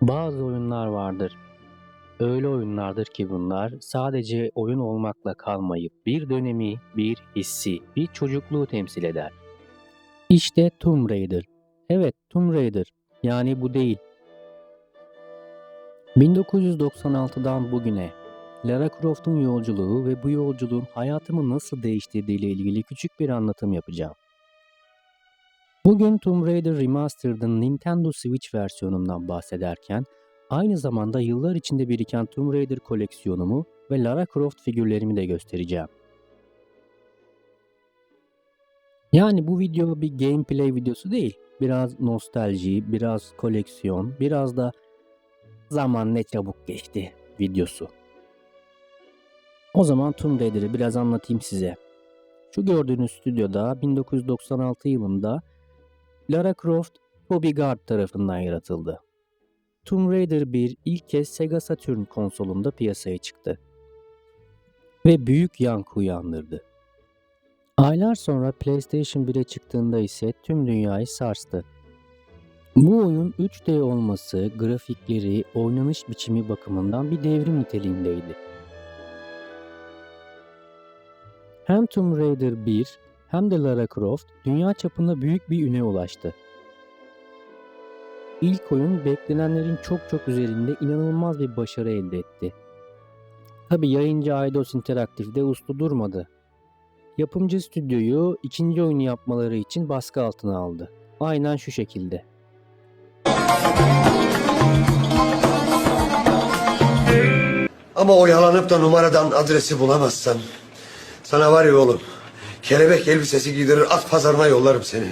Bazı oyunlar vardır. Öyle oyunlardır ki bunlar sadece oyun olmakla kalmayıp bir dönemi, bir hissi, bir çocukluğu temsil eder. İşte Tomb Raider. Evet, Tomb Raider. Yani bu değil. 1996'dan bugüne Lara Croft'un yolculuğu ve bu yolculuğun hayatımı nasıl değiştirdiğiyle ilgili küçük bir anlatım yapacağım. Bugün Tomb Raider Remastered'ın Nintendo Switch versiyonundan bahsederken aynı zamanda yıllar içinde biriken Tomb Raider koleksiyonumu ve Lara Croft figürlerimi de göstereceğim. Yani bu video bir gameplay videosu değil. Biraz nostalji, biraz koleksiyon, biraz da zaman ne çabuk geçti videosu. O zaman Tomb Raider'ı biraz anlatayım size. Şu gördüğünüz stüdyoda 1996 yılında Lara Croft Bobby Gard tarafından yaratıldı. Tomb Raider 1 ilk kez Sega Saturn konsolunda piyasaya çıktı. Ve büyük yankı uyandırdı. Aylar sonra PlayStation 1'e çıktığında ise tüm dünyayı sarstı. Bu oyun 3D olması, grafikleri, oynanış biçimi bakımından bir devrim niteliğindeydi. Hem Tomb Raider 1 hem de Lara Croft dünya çapında büyük bir üne ulaştı. İlk oyun beklenenlerin çok çok üzerinde inanılmaz bir başarı elde etti. Tabi yayıncı Eidos Interactive de uslu durmadı. Yapımcı stüdyoyu ikinci oyunu yapmaları için baskı altına aldı. Aynen şu şekilde. Ama oyalanıp da numaradan adresi bulamazsan sana var ya oğlum kelebek elbisesi giydirir at pazarına yollarım seni.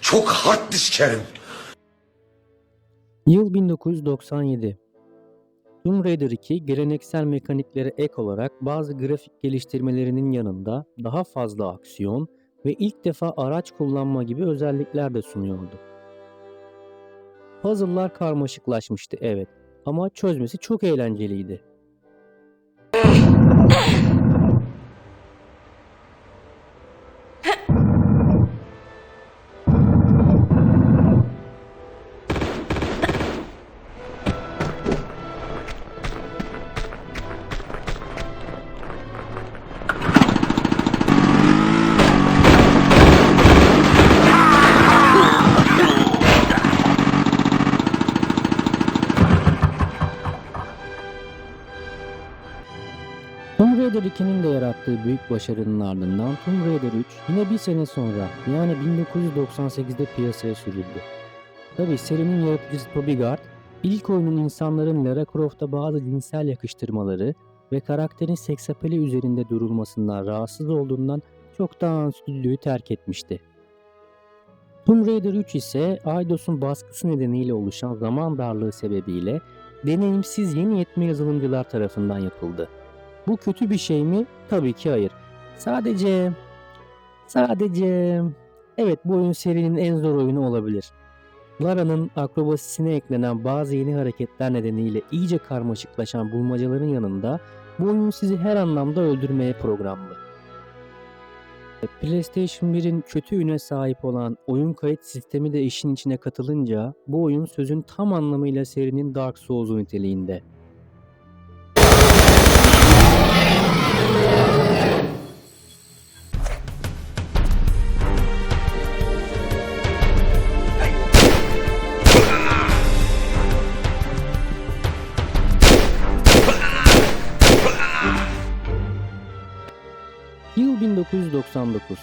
Çok hard dişkerim. Yıl 1997. Tomb Raider 2 geleneksel mekaniklere ek olarak bazı grafik geliştirmelerinin yanında daha fazla aksiyon ve ilk defa araç kullanma gibi özellikler de sunuyordu. Puzzle'lar karmaşıklaşmıştı evet ama çözmesi çok eğlenceliydi. Raider 2'nin de yarattığı büyük başarının ardından Tomb Raider 3 yine bir sene sonra yani 1998'de piyasaya sürüldü. Tabi serinin yaratıcısı Toby Gard, ilk oyunun insanların Lara Croft'a bazı cinsel yakıştırmaları ve karakterin seksapeli üzerinde durulmasından rahatsız olduğundan çoktan stüdyoyu terk etmişti. Tomb Raider 3 ise Eidos'un baskısı nedeniyle oluşan zaman darlığı sebebiyle deneyimsiz yeni yetme yazılımcılar tarafından yapıldı. Bu kötü bir şey mi? Tabii ki hayır. Sadece sadece evet bu oyun serinin en zor oyunu olabilir. Lara'nın akrobasisine eklenen bazı yeni hareketler nedeniyle iyice karmaşıklaşan bulmacaların yanında bu oyun sizi her anlamda öldürmeye programlı. PlayStation 1'in kötü üne sahip olan oyun kayıt sistemi de işin içine katılınca bu oyun sözün tam anlamıyla serinin Dark Souls'u niteliğinde. 1999.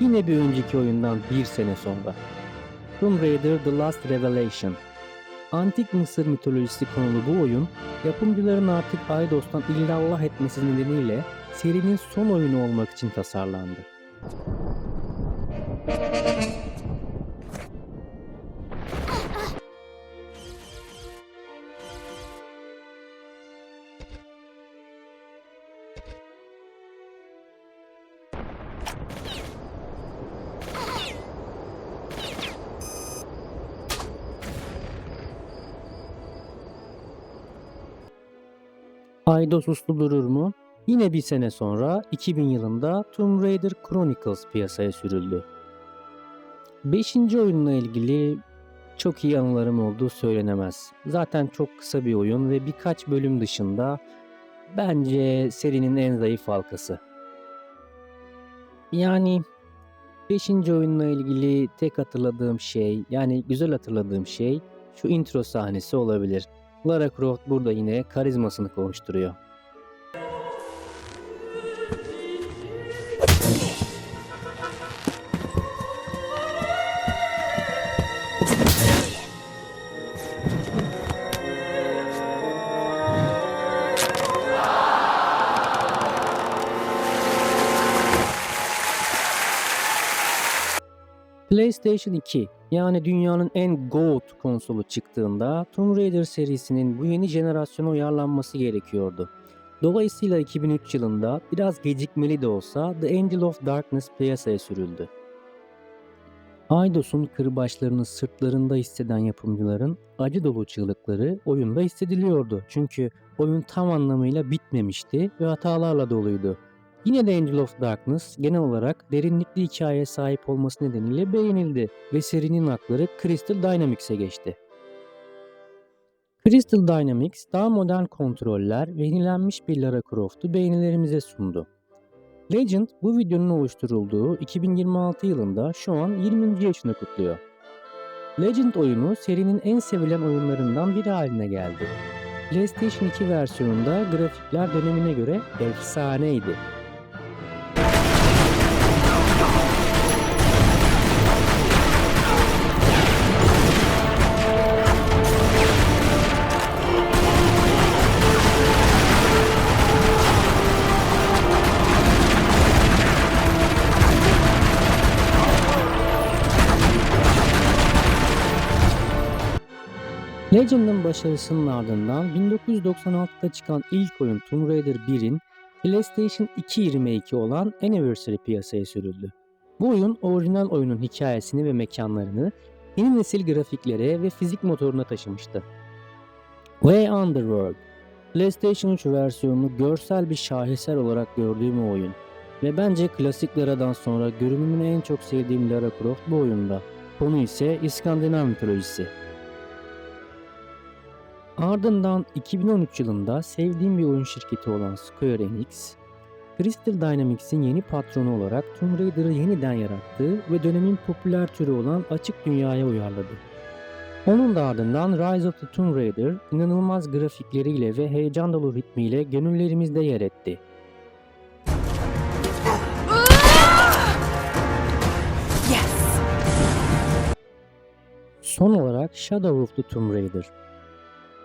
Yine bir önceki oyundan bir sene sonra. Tomb Raider The Last Revelation. Antik Mısır mitolojisi konulu bu oyun, yapımcıların artık Eidos'tan illallah etmesi nedeniyle serinin son oyunu olmak için tasarlandı. Aydos uslu durur mu? Yine bir sene sonra 2000 yılında Tomb Raider Chronicles piyasaya sürüldü. Beşinci oyunla ilgili çok iyi anılarım olduğu söylenemez. Zaten çok kısa bir oyun ve birkaç bölüm dışında bence serinin en zayıf halkası. Yani 5. oyunla ilgili tek hatırladığım şey, yani güzel hatırladığım şey şu intro sahnesi olabilir. Lara Croft burada yine karizmasını konuşturuyor. PlayStation 2 yani dünyanın en GOAT konsolu çıktığında Tomb Raider serisinin bu yeni jenerasyona uyarlanması gerekiyordu. Dolayısıyla 2003 yılında biraz gecikmeli de olsa The Angel of Darkness piyasaya sürüldü. Aydos'un kırbaçlarını sırtlarında hisseden yapımcıların acı dolu çığlıkları oyunda hissediliyordu. Çünkü oyun tam anlamıyla bitmemişti ve hatalarla doluydu. Yine de Angel of Darkness genel olarak derinlikli hikayeye sahip olması nedeniyle beğenildi ve serinin hakları Crystal Dynamics'e geçti. Crystal Dynamics daha modern kontroller ve yenilenmiş bir Lara Croft'u beğenilerimize sundu. Legend bu videonun oluşturulduğu 2026 yılında şu an 20. yaşını kutluyor. Legend oyunu serinin en sevilen oyunlarından biri haline geldi. PlayStation 2 versiyonunda grafikler dönemine göre efsaneydi. Legend'ın başarısının ardından 1996'da çıkan ilk oyun Tomb Raider 1'in PlayStation 2 remake'i olan Anniversary piyasaya sürüldü. Bu oyun orijinal oyunun hikayesini ve mekanlarını yeni nesil grafiklere ve fizik motoruna taşımıştı. Way Underworld PlayStation 3 versiyonunu görsel bir şaheser olarak gördüğüm oyun. Ve bence klasik Lara'dan sonra görünümünü en çok sevdiğim Lara Croft bu oyunda. Konu ise İskandinav mitolojisi. Ardından 2013 yılında sevdiğim bir oyun şirketi olan Square Enix, Crystal Dynamics'in yeni patronu olarak Tomb Raider'ı yeniden yarattı ve dönemin popüler türü olan açık dünyaya uyarladı. Onun da ardından Rise of the Tomb Raider inanılmaz grafikleriyle ve heyecan dolu ritmiyle gönüllerimizde yer etti. Son olarak Shadow of the Tomb Raider.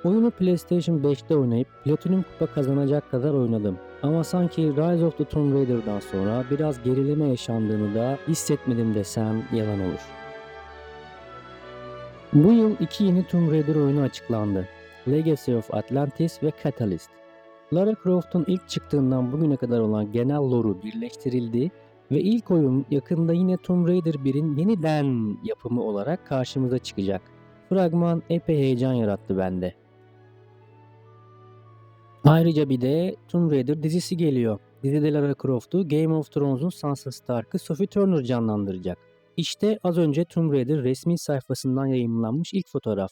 Oyunu PlayStation 5'te oynayıp Platinum Kupa kazanacak kadar oynadım. Ama sanki Rise of the Tomb Raider'dan sonra biraz gerileme yaşandığını da hissetmedim desem yalan olur. Bu yıl iki yeni Tomb Raider oyunu açıklandı. Legacy of Atlantis ve Catalyst. Lara Croft'un ilk çıktığından bugüne kadar olan genel lore'u birleştirildi ve ilk oyun yakında yine Tomb Raider 1'in yeniden yapımı olarak karşımıza çıkacak. Fragman epey heyecan yarattı bende. Ayrıca bir de Tomb Raider dizisi geliyor. Dizide Lara Croft'u Game of Thrones'un Sansa Stark'ı Sophie Turner canlandıracak. İşte az önce Tomb Raider resmi sayfasından yayınlanmış ilk fotoğraf.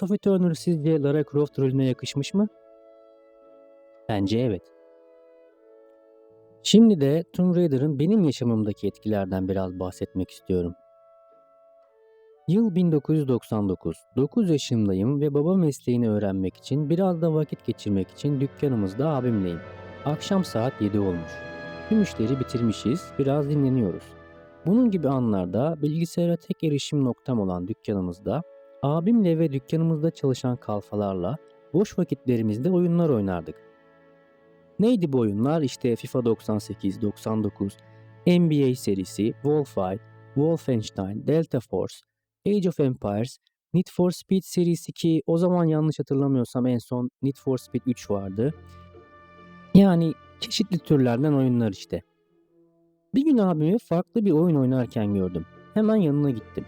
Sophie Turner sizce Lara Croft rolüne yakışmış mı? Bence evet. Şimdi de Tomb Raider'ın benim yaşamımdaki etkilerden biraz bahsetmek istiyorum. Yıl 1999. 9 yaşındayım ve baba mesleğini öğrenmek için biraz da vakit geçirmek için dükkanımızda abimleyim. Akşam saat 7 olmuş. Tüm işleri bitirmişiz, biraz dinleniyoruz. Bunun gibi anlarda bilgisayara tek erişim noktam olan dükkanımızda abimle ve dükkanımızda çalışan kalfalarla boş vakitlerimizde oyunlar oynardık. Neydi bu oyunlar? İşte FIFA 98, 99, NBA serisi, Wolfenstein, Wolfenstein, Delta Force, Age of Empires, Need for Speed serisi ki o zaman yanlış hatırlamıyorsam en son Need for Speed 3 vardı. Yani çeşitli türlerden oyunlar işte. Bir gün abimi farklı bir oyun oynarken gördüm. Hemen yanına gittim.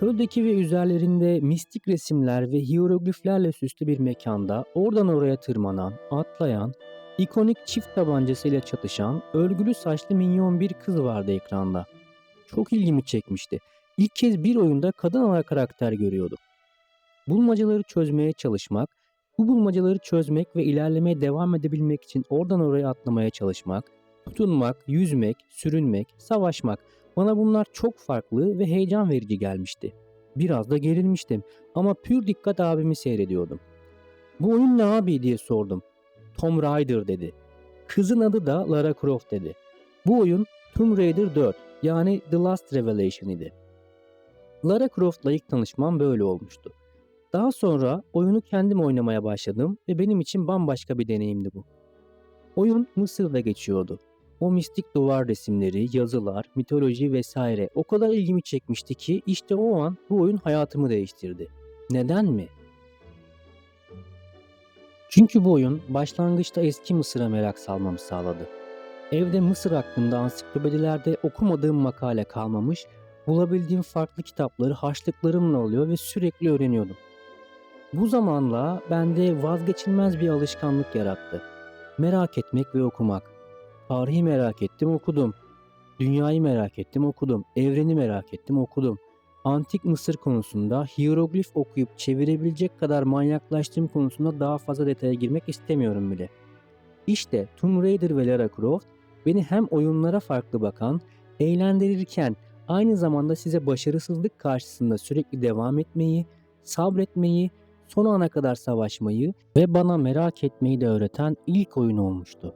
Köydeki ve üzerlerinde mistik resimler ve hierogliflerle süslü bir mekanda oradan oraya tırmanan, atlayan, ikonik çift tabancasıyla çatışan, örgülü saçlı minyon bir kız vardı ekranda. Çok ilgimi çekmişti. İlk kez bir oyunda kadın ana karakter görüyordum. Bulmacaları çözmeye çalışmak, bu bulmacaları çözmek ve ilerlemeye devam edebilmek için oradan oraya atlamaya çalışmak, tutunmak, yüzmek, sürünmek, savaşmak bana bunlar çok farklı ve heyecan verici gelmişti. Biraz da gerilmiştim ama pür dikkat abimi seyrediyordum. Bu oyun ne abi diye sordum. Tomb Raider dedi. Kızın adı da Lara Croft dedi. Bu oyun Tomb Raider 4 yani The Last Revelation idi. Lara Croft'la ilk tanışmam böyle olmuştu. Daha sonra oyunu kendim oynamaya başladım ve benim için bambaşka bir deneyimdi bu. Oyun Mısır'da geçiyordu. O mistik duvar resimleri, yazılar, mitoloji vesaire o kadar ilgimi çekmişti ki işte o an bu oyun hayatımı değiştirdi. Neden mi? Çünkü bu oyun başlangıçta eski Mısır'a merak salmamı sağladı. Evde Mısır hakkında ansiklopedilerde okumadığım makale kalmamış, bulabildiğim farklı kitapları harçlıklarımla alıyor ve sürekli öğreniyordum. Bu zamanla bende vazgeçilmez bir alışkanlık yarattı. Merak etmek ve okumak. Tarihi merak ettim, okudum. Dünyayı merak ettim, okudum. Evreni merak ettim, okudum. Antik Mısır konusunda hieroglif okuyup çevirebilecek kadar manyaklaştığım konusunda daha fazla detaya girmek istemiyorum bile. İşte Tomb Raider ve Lara Croft beni hem oyunlara farklı bakan, eğlendirirken aynı zamanda size başarısızlık karşısında sürekli devam etmeyi, sabretmeyi, son ana kadar savaşmayı ve bana merak etmeyi de öğreten ilk oyun olmuştu.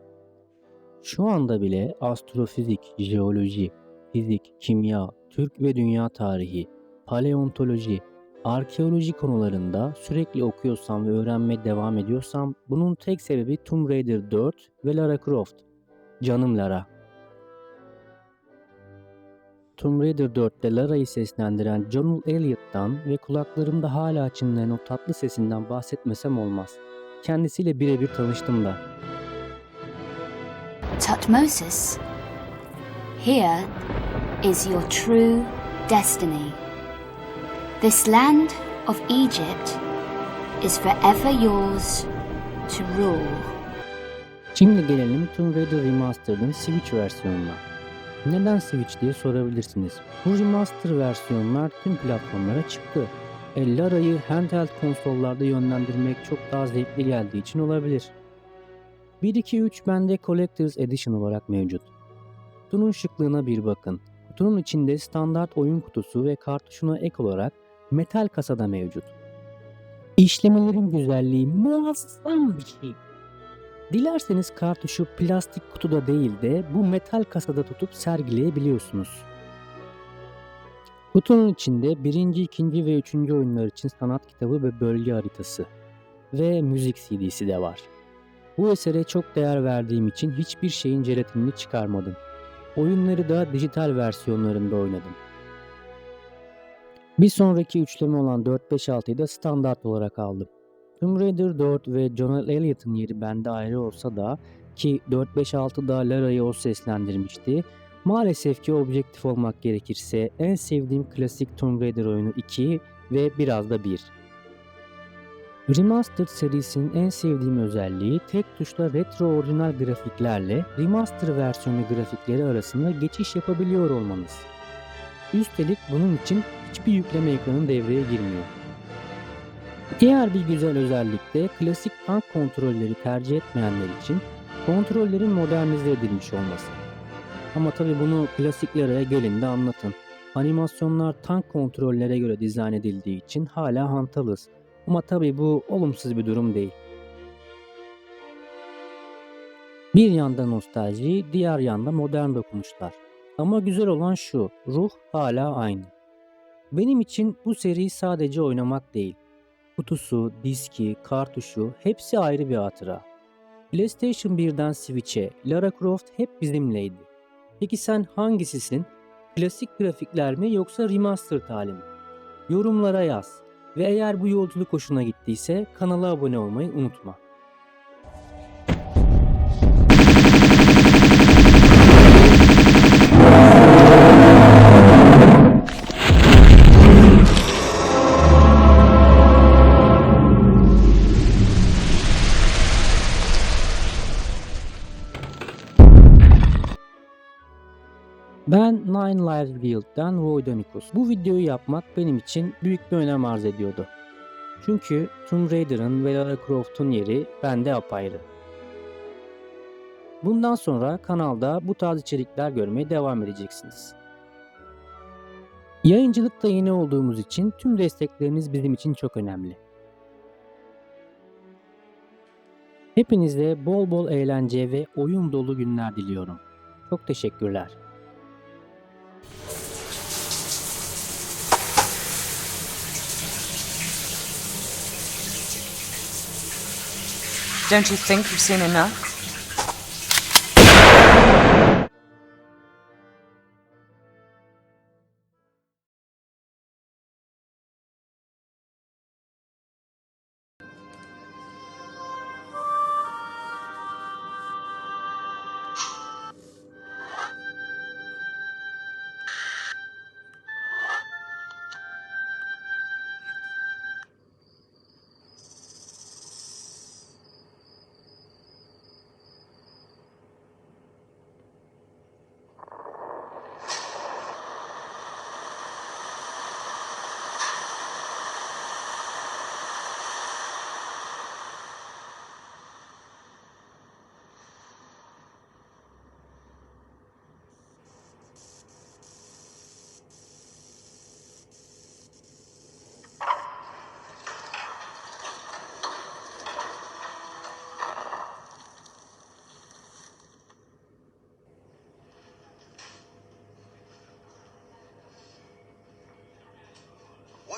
Şu anda bile astrofizik, jeoloji, fizik, kimya, Türk ve dünya tarihi, paleontoloji, arkeoloji konularında sürekli okuyorsam ve öğrenmeye devam ediyorsam bunun tek sebebi Tomb Raider 4 ve Lara Croft. Canım Lara. Tomb Raider 4'te Lara'yı seslendiren John Elliott'tan ve kulaklarımda hala çınlayan o tatlı sesinden bahsetmesem olmaz. Kendisiyle birebir tanıştım da. Tutmosis, here is your true destiny. This land of Egypt is forever yours to rule. Şimdi gelelim Tomb Raider Remastered'ın Switch versiyonuna. Neden Switch diye sorabilirsiniz. Bu remaster versiyonlar tüm platformlara çıktı. E, Lara'yı handheld konsollarda yönlendirmek çok daha zevkli geldiği için olabilir. 1-2-3 bende Collector's Edition olarak mevcut. Kutunun şıklığına bir bakın. Kutunun içinde standart oyun kutusu ve kartuşuna ek olarak metal kasada mevcut. İşlemelerin güzelliği muazzam bir şey. Dilerseniz kartuşu plastik kutuda değil de bu metal kasada tutup sergileyebiliyorsunuz. Kutunun içinde birinci, ikinci ve üçüncü oyunlar için sanat kitabı ve bölge haritası ve müzik CD'si de var. Bu esere çok değer verdiğim için hiçbir şeyin jelatinini çıkarmadım. Oyunları da dijital versiyonlarında oynadım. Bir sonraki üçleme olan 4-5-6'yı da standart olarak aldım. Tomb Raider 4 ve John Elliott'ın yeri bende ayrı olsa da ki 4-5-6'da Lara'yı o seslendirmişti. Maalesef ki objektif olmak gerekirse en sevdiğim klasik Tomb Raider oyunu 2 ve biraz da 1. Remastered serisinin en sevdiğim özelliği tek tuşla retro orijinal grafiklerle remaster versiyonu grafikleri arasında geçiş yapabiliyor olmanız. Üstelik bunun için hiçbir yükleme ekranı devreye girmiyor. Diğer bir güzel özellik de klasik tank kontrolleri tercih etmeyenler için kontrollerin modernize edilmiş olması. Ama tabi bunu klasiklere gelin de anlatın. Animasyonlar tank kontrollere göre dizayn edildiği için hala hantalız. Ama tabi bu olumsuz bir durum değil. Bir yanda nostalji, diğer yanda modern dokunuşlar. Ama güzel olan şu, ruh hala aynı. Benim için bu seri sadece oynamak değil. Kutusu, diski, kartuşu hepsi ayrı bir hatıra. PlayStation 1'den Switch'e Lara Croft hep bizimleydi. Peki sen hangisisin? Klasik grafikler mi yoksa remastered hali mi? Yorumlara yaz. Ve eğer bu yolculuk hoşuna gittiyse kanala abone olmayı unutma. Nine Lives Guild'dan Voidonicus. Bu videoyu yapmak benim için büyük bir önem arz ediyordu. Çünkü Tomb Raider'ın ve Lara Croft'un yeri bende apayrı. Bundan sonra kanalda bu tarz içerikler görmeye devam edeceksiniz. Yayıncılıkta yeni olduğumuz için tüm destekleriniz bizim için çok önemli. Hepinize bol bol eğlence ve oyun dolu günler diliyorum. Çok teşekkürler. Don't you think you've seen enough?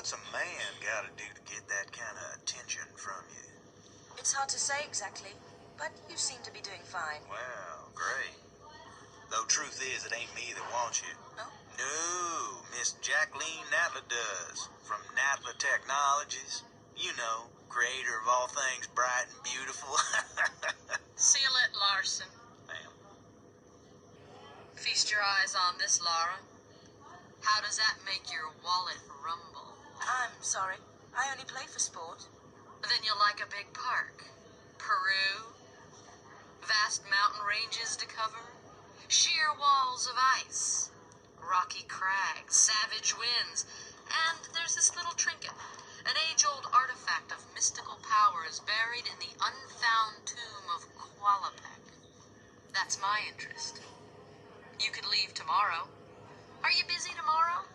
What's a man got to do to get that kind of attention from you? It's hard to say exactly, but you seem to be doing fine. Well, great. Though truth is, it ain't me that wants you. No? No, Miss Jacqueline Natla does. From Natla Technologies. You know, creator of all things bright and beautiful. Seal it, Larson. Ma'am. Feast your eyes on this, Laura. How does that make your wallet rumble? I'm sorry. I only play for sport. Then you'll like a big park. Peru. Vast mountain ranges to cover. Sheer walls of ice. Rocky crags, savage winds. And there's this little trinket. An age-old artifact of mystical powers buried in the unfound tomb of Qualapec. That's my interest. You could leave tomorrow. Are you busy tomorrow?